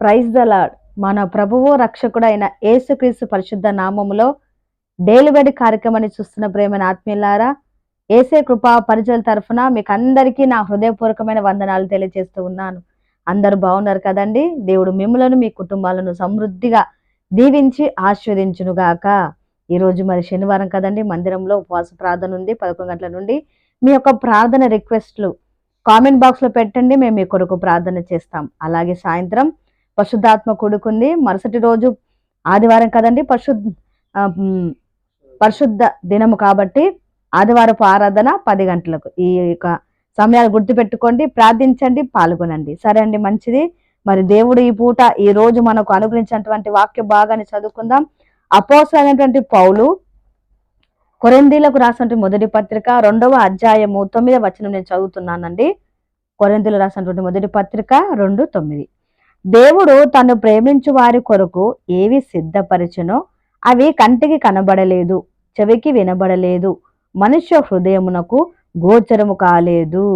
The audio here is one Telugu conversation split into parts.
ప్రైజ్ ద లాడ్ మన ప్రభువు రక్షకుడైన యేసుక్రీస్తు పరిశుద్ధ నామములో డేలిబడి కార్యక్రమాన్ని చూస్తున్న ప్రేమైన ఆత్మీయులారా ఏసే కృపా పరిచయాల తరఫున మీకు అందరికీ నా హృదయపూర్వకమైన వందనాలు తెలియజేస్తూ ఉన్నాను. అందరూ బాగున్నారు కదండి? దేవుడు మిమ్మలను మీ కుటుంబాలను సమృద్ధిగా దీవించి ఆశీర్వదించునుగాక. ఈరోజు మరి శనివారం కదండి మందిరంలో ఉపవాస ప్రార్థన ఉంది. పదకొండు గంటల నుండి మీ యొక్క ప్రార్థన రిక్వెస్ట్లు కామెంట్ బాక్స్లో పెట్టండి. మేము మీ కొరకు ప్రార్థన చేస్తాం. అలాగే సాయంత్రం పరిశుద్ధాత్మ కొడుకుంది. మరుసటి రోజు ఆదివారం కదండి పరిశుద్ధ పరిశుద్ధ దినము కాబట్టి ఆదివారపు ఆరాధన పది గంటలకు. ఈ యొక్క సమయాలు గుర్తుపెట్టుకోండి ప్రార్థించండి పాల్గొనండి. సరే అండి మంచిది. మరి దేవుడు ఈ పూట ఈ రోజు మనకు అనుగ్రహించినటువంటి వాక్య భాగాన్ని చదువుకుందాం. అపోసరైనటువంటి పౌలు కొరెందీలకు రాసినటువంటి మొదటి పత్రిక రెండవ అధ్యాయము తొమ్మిదవ వచనం నేను చదువుతున్నానండి. కొరెందీలు రాసినటువంటి మొదటి పత్రిక రెండు తొమ్మిది. దేవుడు తను ప్రేమించు వారి కొరకు ఏవి సిద్ధపరచునో అవి కంటికి కనబడలేదు చెవికి వినబడలేదు మనుష్య హృదయమునకు గోచరము కాలేదు.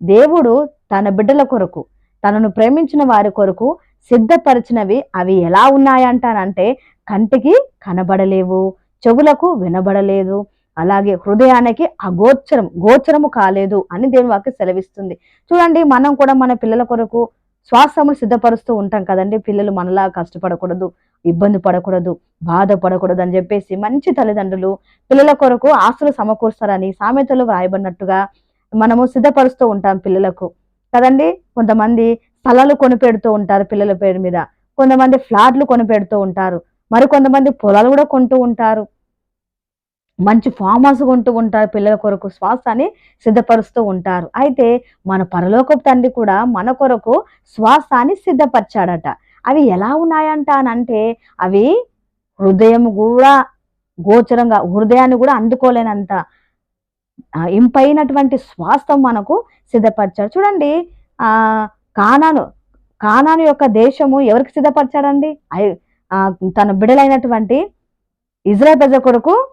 దేవుడు తన బిడ్డల కొరకు తనను ప్రేమించిన వారి కొరకు సిద్ధపరిచినవి అవి ఎలా ఉన్నాయంటానంటే కంటికి కనబడలేవు చెవులకు వినబడలేదు అలాగే హృదయానికి అగోచరం గోచరము కాలేదు అని దేని వాక్య సెలవిస్తుంది. చూడండి మనం కూడా మన పిల్లల కొరకు శ్వాసము సిద్ధపరుస్తూ ఉంటాం కదండి. పిల్లలు మనలా కష్టపడకూడదు ఇబ్బంది పడకూడదు బాధపడకూడదు అని చెప్పేసి మంచి తల్లిదండ్రులు పిల్లల కొరకు ఆస్తులు సమకూరుస్తారని సామెతలు వ్రాయబడినట్టుగా మనము సిద్ధపరుస్తూ ఉంటాం పిల్లలకు. కదండి కొంతమంది స్థలాలు కొనిపెడుతూ ఉంటారు పిల్లల పేరు మీద. కొంతమంది ఫ్లాట్లు కొనిపెడుతూ ఉంటారు. మరి కొంతమంది పొలాలు కూడా కొంటూ ఉంటారు. మంచి ఫామ్ హౌస్ కొంటూ ఉంటారు పిల్లల కొరకు శ్వాసాన్ని సిద్ధపరుస్తూ ఉంటారు. అయితే మన పరలోకపు తండ్రి కూడా మన కొరకు శ్వాసాన్ని సిద్ధపరిచాడట. అవి ఎలా ఉన్నాయంట అని అంటే అవి హృదయం కూడా గోచరంగా హృదయాన్ని కూడా అందుకోలేనంత ఇంపైనటువంటి శ్వాసం మనకు సిద్ధపరిచాడు. చూడండి ఆ కానాను కానాను యొక్క దేశము ఎవరికి సిద్ధపరిచాడండి? ఐ- తన బిడలైనటువంటి ఇజ్రాయల్ ప్రజల కొరకు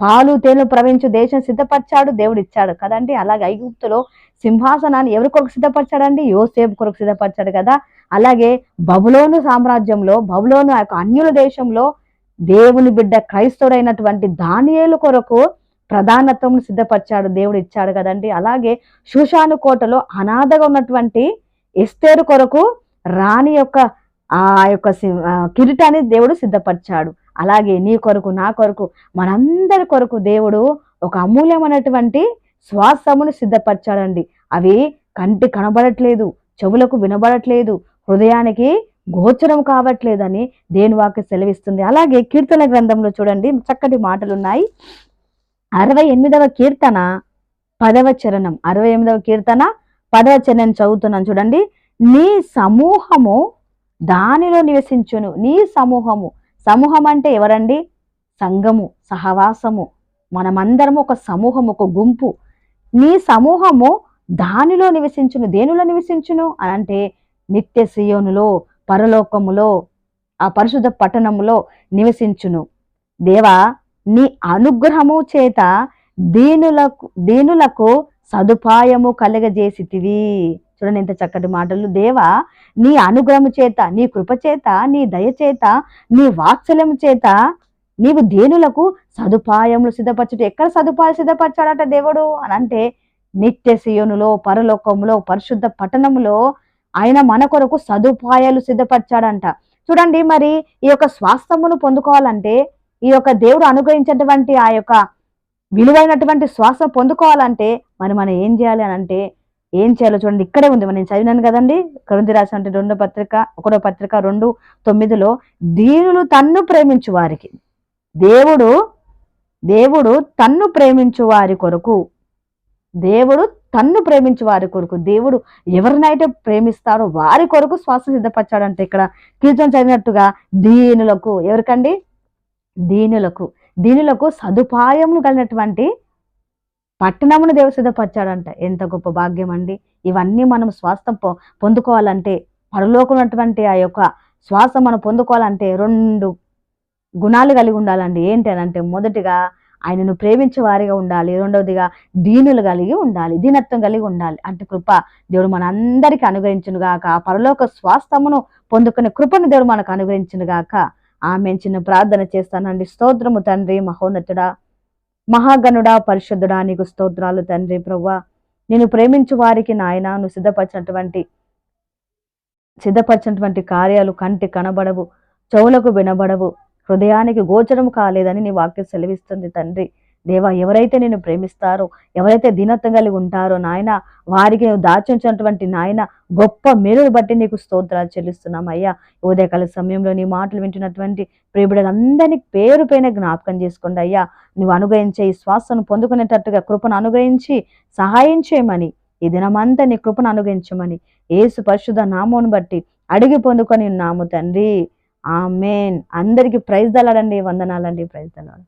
పాలు తేనెలు ప్రవహించు దేశం సిద్ధపరిచాడు దేవుడు ఇచ్చాడు కదండి. అలాగే ఐగుప్తులో సింహాసనాన్ని ఎవరి కొరకు సిద్ధపరిచాడండి? యోసేపు కొరకు సిద్ధపరిచాడు కదా. అలాగే బబులోను సామ్రాజ్యంలో బబులోను ఆ యొక్క అన్యుల దేశంలో దేవుని బిడ్డ క్రైస్తవుడైనటువంటి దానియేలు కొరకు ప్రధానత్వం సిద్ధపరిచాడు దేవుడు ఇచ్చాడు కదండి. అలాగే షూషాను కోటలో అనాథగా ఉన్నటువంటి ఎస్తేరు కొరకు రాణి యొక్క ఆ యొక్క కిరీటాన్ని దేవుడు సిద్ధపరిచాడు. అలాగే నీ కొరకు నా కొరకు మనందరి కొరకు దేవుడు ఒక అమూల్యమైనటువంటి శ్వాసమును సిద్ధపరచాడండి. అవి కంటి కనబడట్లేదు చెవులకు వినబడట్లేదు హృదయానికి గోచరం కావట్లేదని దేని వాక్య సెలవిస్తుంది. అలాగే కీర్తన గ్రంథంలో చూడండి చక్కటి మాటలు ఉన్నాయి అరవై ఎనిమిదవ కీర్తన పదవ చరణం. అరవై ఎనిమిదవ కీర్తన పదవ చరణం చదువుతున్నాను చూడండి. నీ సమూహము దానిలో నివసించును. నీ సమూహము సమూహం అంటే ఎవరండి? సంఘము సహవాసము. మనమందరం ఒక సమూహం ఒక గుంపు. నీ సమూహము దానిలో నివసించును దేనిలో నివసించును? అని అంటే నిత్య సియోనులో పరలోకములో ఆ పరిశుద్ధ పట్టణములో నివసించును. దేవా నీ అనుగ్రహము చేత దీనులకు దీనులకు సదుపాయము కలుగజేసితివి. చూడండి ఎంత చక్కటి మాటలు. దేవా నీ అనుగ్రహము చేత నీ కృప చేత నీ దయ చేత నీ వాత్సల్యము చేత నీవు దేనులకు సదుపాయములు సిద్ధపరచుట ఎక్కడ సదుపాయం సిద్ధపరచాడట దేవుడు? అని అంటే నిత్య సియోనులో పరలోకములో పరిశుద్ధ పట్టణములో ఆయన మన కొరకు సదుపాయాలు సిద్ధపరచాడంట. చూడండి మరి ఈ యొక్క స్వాస్థమును పొందుకోవాలంటే ఈ యొక్క దేవుడు అనుగ్రహించినటువంటి ఆ యొక్క విలువైనటువంటి శ్వాస పొందుకోవాలంటే మరి మనం ఏం చేయాలి అని అంటే ఏం చేయాలో చూడండి. ఇక్కడే ఉంది. నేను చదివినాను కదండి. కరుంది రాసిన రెండో పత్రిక ఒకటో పత్రిక రెండు తొమ్మిదిలో దీనులు తన్ను ప్రేమించు వారికి. దేవుడు దేవుడు తన్ను ప్రేమించు వారి కొరకు దేవుడు తన్ను ప్రేమించు వారి కొరకు దేవుడు ఎవరినైతే ప్రేమిస్తారో వారి కొరకు శ్వాస సిద్ధపరచాడంటే ఇక్కడ కీర్తన చదివినట్టుగా దీనులకు ఎవరికండి? దీనులకు. దీనులకు సదుపాయములు కలిగినటువంటి పట్టణమును దేవుడు సిద్ధపరిచాడంట. ఎంత గొప్ప భాగ్యం అండి. ఇవన్నీ మనం స్వాస్థం పొందుకోవాలంటే పరలోకున్నటువంటి ఆ యొక్క శ్వాస మనం పొందుకోవాలంటే రెండు గుణాలు కలిగి ఉండాలండి. ఏంటి అని అంటే మొదటిగా ఆయనను ప్రేమించే వారిగా ఉండాలి. రెండవదిగా దీనులు కలిగి ఉండాలి. దీనత్వం కలిగి ఉండాలి. అంటే కృప దేవుడు మన అందరికీ అనుగ్రహించును ఆ పరలోక స్వాస్థమును పొందుకునే కృపను దేవుడు మనకు అనుగ్రహించునుగాక. ఆమె చిన్న ప్రార్థన చేస్తానండి. స్తోత్రము తండ్రి మహోన్నతుడా. మహాగణుడా పరిశుద్ధుడా నీకు స్తోత్రాలు తండ్రి ప్రవ్వా. నేను ప్రేమించు వారికి నాయన నువ్వు సిద్ధపరిచినటువంటి సిద్ధపరిచినటువంటి కార్యాలు కంటి కనబడవు చెవులకు వినబడవు హృదయానికి గోచరం కాలేదని నీ వాక్యం సెలవిస్తుంది తండ్రి. దేవా ఎవరైతే నేను ప్రేమిస్తారో ఎవరైతే దీనత్వం కలిగి ఉంటారో నాయన వారికి నువ్వు దాచించినటువంటి నాయన గొప్ప మేలును బట్టి నీకు స్తోత్రాలు చెల్లిస్తున్నాం అయ్యా. ఉదయకాల సమయంలో నీ మాటలు వింటున్నటువంటి ప్రియబిడలందరినీ పేరు పైన జ్ఞాపకం చేసుకోండి అయ్యా. నువ్వు అనుగ్రహించే ఈ శ్వాసను పొందుకునేటట్టుగా కృపను అనుగ్రహించి సహాయం చేయమని ఈ దినమంతా నీ కృపను అనుగ్రహించమని ఏసు పరిశుద్ధ నామోను బట్టి అడిగి పొందుకొని నాము తండ్రి. ఆమెన్. అందరికి ప్రైజ్ దలాడండి వందనాలండి ప్రైజ్ దలాడు